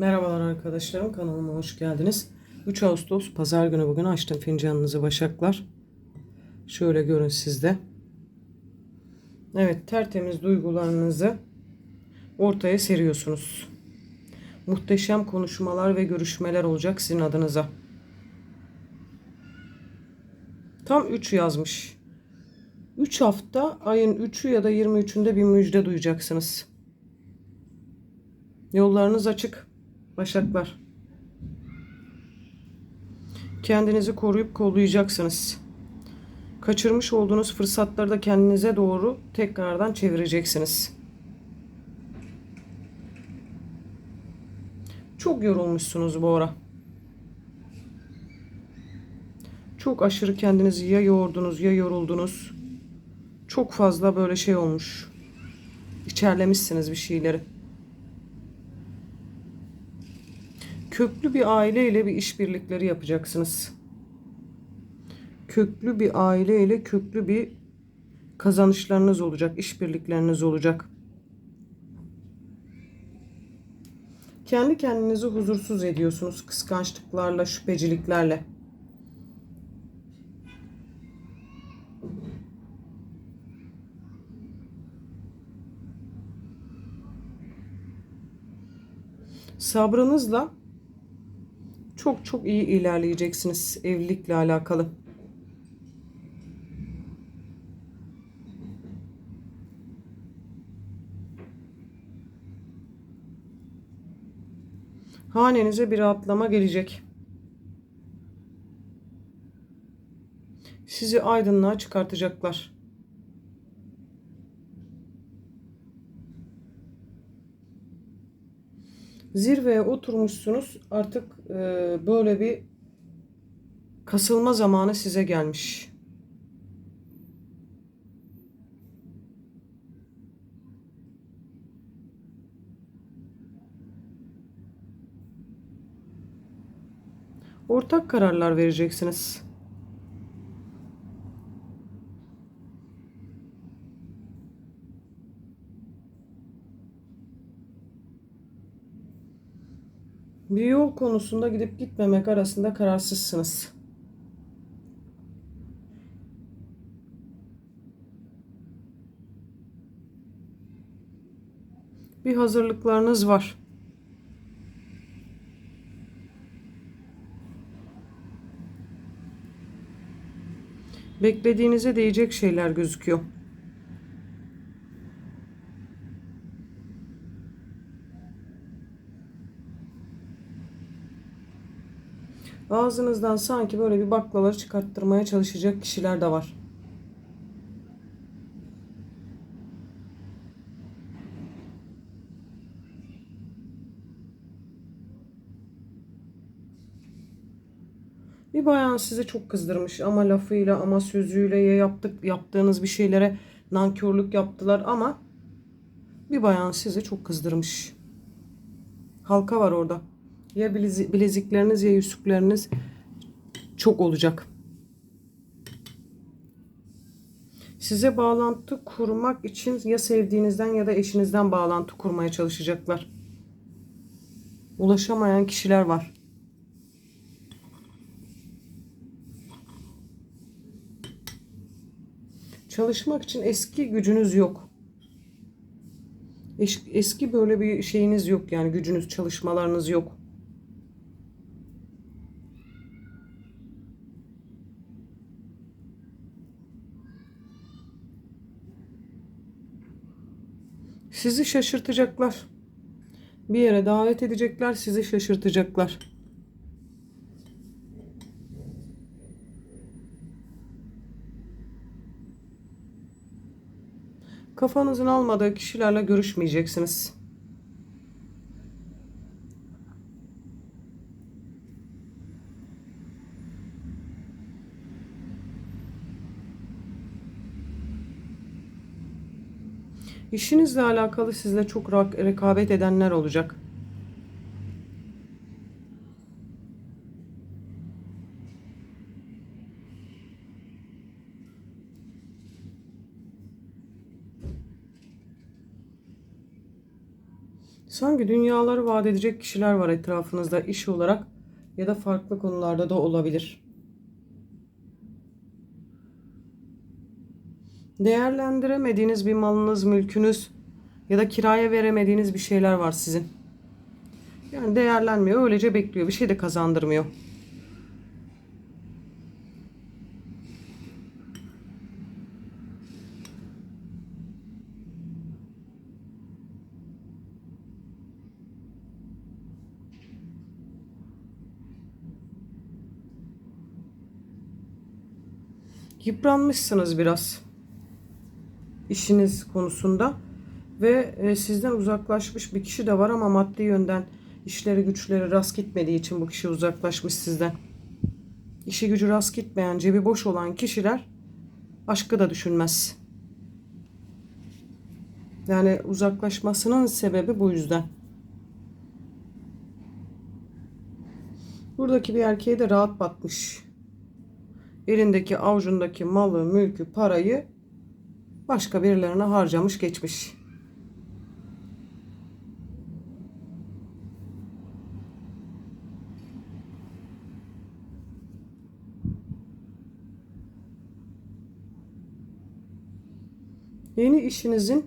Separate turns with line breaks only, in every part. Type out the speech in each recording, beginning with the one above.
Merhabalar arkadaşlarım kanalıma hoş geldiniz. 3 Ağustos pazar günü bugün açtım fincanınızı başaklar. Şöyle görün sizde. Evet tertemiz duygularınızı ortaya seriyorsunuz. Muhteşem konuşmalar ve görüşmeler olacak sizin adınıza. Tam 3 yazmış. 3 hafta ayın 3'ü ya da 23'ünde bir müjde duyacaksınız. Yollarınız açık. Başaklar. Kendinizi koruyup kollayacaksınız. Kaçırmış olduğunuz fırsatları da kendinize doğru tekrardan çevireceksiniz. Çok yorulmuşsunuz bu ara. Çok aşırı kendinizi ya yordunuz ya yoruldunuz. Çok fazla böyle şey olmuş. İçerlemişsiniz bir şeyleri. Köklü bir aileyle bir işbirlikleri yapacaksınız. Köklü bir aileyle köklü bir kazanışlarınız olacak, işbirlikleriniz olacak. Kendi kendinizi huzursuz ediyorsunuz kıskançlıklarla, şüpheciliklerle. Sabrınızla çok çok iyi ilerleyeceksiniz evlilikle alakalı. Hanenize bir rahatlama gelecek. Sizi aydınlığa çıkartacaklar. Zirveye oturmuşsunuz. Artık e, böyle bir kasılma zamanı size gelmiş. Ortak kararlar vereceksiniz. Bir yol konusunda gidip gitmemek arasında kararsızsınız. Bir hazırlıklarınız var. Beklediğinize değecek şeyler gözüküyor. Ağzınızdan sanki böyle bir baklaları çıkarttırmaya çalışacak kişiler de var. Bir bayan sizi çok kızdırmış ama lafıyla ama sözüyle ya yaptık yaptığınız bir şeylere nankörlük yaptılar ama bir bayan sizi çok kızdırmış. Halka var orada. Ya bilezikleriniz ya yüzükleriniz çok olacak. Size bağlantı kurmak için ya sevdiğinizden ya da eşinizden bağlantı kurmaya çalışacaklar. Ulaşamayan kişiler var. Çalışmak için eski gücünüz yok. Eski böyle bir şeyiniz yok yani gücünüz, çalışmalarınız yok. Sizi şaşırtacaklar. Bir yere davet edecekler, sizi şaşırtacaklar. Kafanızın almadığı kişilerle görüşmeyeceksiniz. İşinizle alakalı sizle çok rekabet edenler olacak. Sanki dünyaları vaat edecek kişiler var etrafınızda iş olarak ya da farklı konularda da olabilir. Değerlendiremediğiniz bir malınız, mülkünüz ya da kiraya veremediğiniz bir şeyler var sizin. Yani değerlenmiyor, öylece bekliyor. Bir şey de kazandırmıyor. Yıpranmışsınız biraz işiniz konusunda ve e, sizden uzaklaşmış bir kişi de var ama maddi yönden işleri güçleri rast gitmediği için bu kişi uzaklaşmış sizden. İşi gücü rast gitmeyen, cebi boş olan kişiler aşkı da düşünmez. Yani uzaklaşmasının sebebi bu yüzden. Buradaki bir erkeğe de rahat batmış. Elindeki avucundaki malı, mülkü, parayı başka birilerine harcamış geçmiş. Yeni işinizin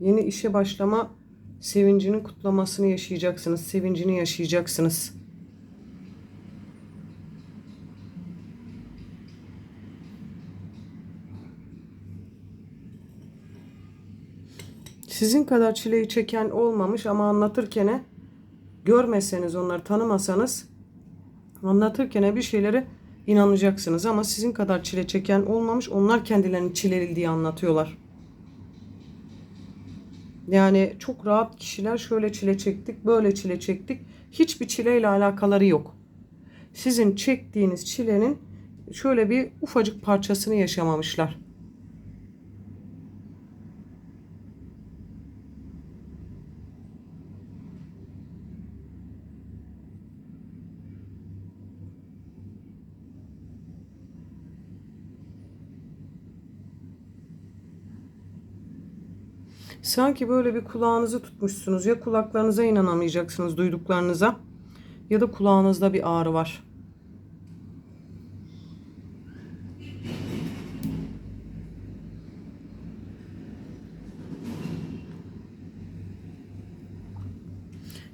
yeni işe başlama sevincinin kutlamasını yaşayacaksınız. Sevincini yaşayacaksınız. Sizin kadar çileyi çeken olmamış ama anlatırken görmeseniz onları tanımasanız anlatırken bir şeylere inanacaksınız ama sizin kadar çile çeken olmamış onlar kendilerini çileli diye anlatıyorlar. Yani çok rahat kişiler şöyle çile çektik, böyle çile çektik. Hiçbir çileyle alakaları yok. Sizin çektiğiniz çilenin şöyle bir ufacık parçasını yaşamamışlar. Sanki böyle bir kulağınızı tutmuşsunuz. Ya kulaklarınıza inanamayacaksınız duyduklarınıza ya da kulağınızda bir ağrı var.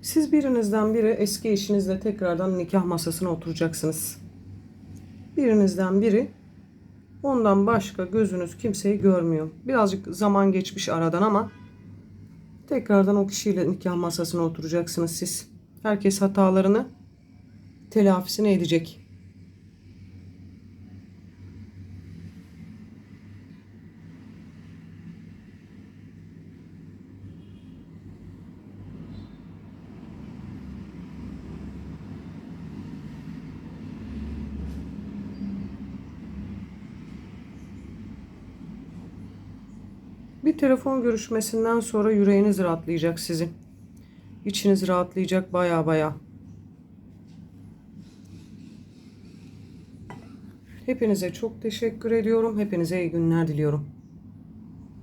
Siz birinizden biri eski eşinizle tekrardan nikah masasına oturacaksınız. Birinizden biri ondan başka gözünüz kimseyi görmüyor. Birazcık zaman geçmiş aradan ama tekrardan o kişiyle nikah masasına oturacaksınız siz. Herkes hatalarını telafisini edecek. Bir telefon görüşmesinden sonra yüreğiniz rahatlayacak sizin. İçiniz rahatlayacak baya baya. Hepinize çok teşekkür ediyorum. Hepinize iyi günler diliyorum.